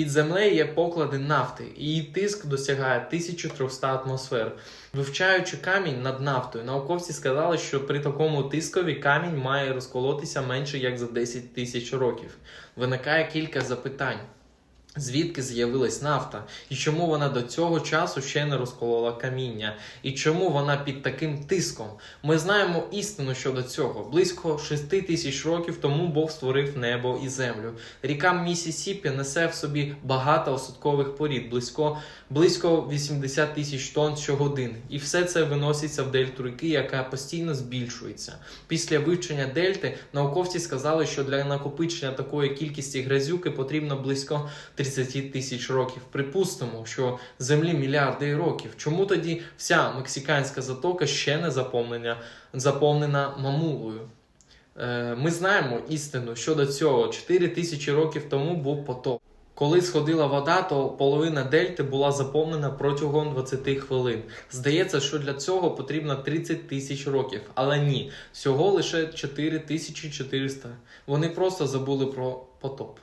Під землею є поклади нафти, її тиск досягає 1300 атмосфер. Вивчаючи камінь над нафтою, науковці сказали, що при такому тискові камінь має розколотися менше як за 10 тисяч років. Виникає кілька запитань. Звідки з'явилась нафта, і чому вона до цього часу ще не розколола каміння, і чому вона під таким тиском? Ми знаємо істину щодо цього. Близько 6 тисяч років тому Бог створив небо і землю. Ріка Місісіпі несе в собі багато осадкових порід, близько, близько 80 тисяч тонн щогодини. І все це виноситься в дельту ріки, яка постійно збільшується. Після вивчення дельти науковці сказали, що для накопичення такої кількості грязюки потрібно близько 30 тисяч років. Припустимо, що землі мільярди років. Чому тоді вся мексиканська затока ще не заповнена, заповнена мамулою? Е, Ми знаємо істину щодо цього. 4 тисячі років тому був потоп. Коли сходила вода, то половина дельти була заповнена протягом 20 хвилин. Здається, що для цього потрібно 30 тисяч років, але ні, всього лише 4400. Вони просто забули про потоп.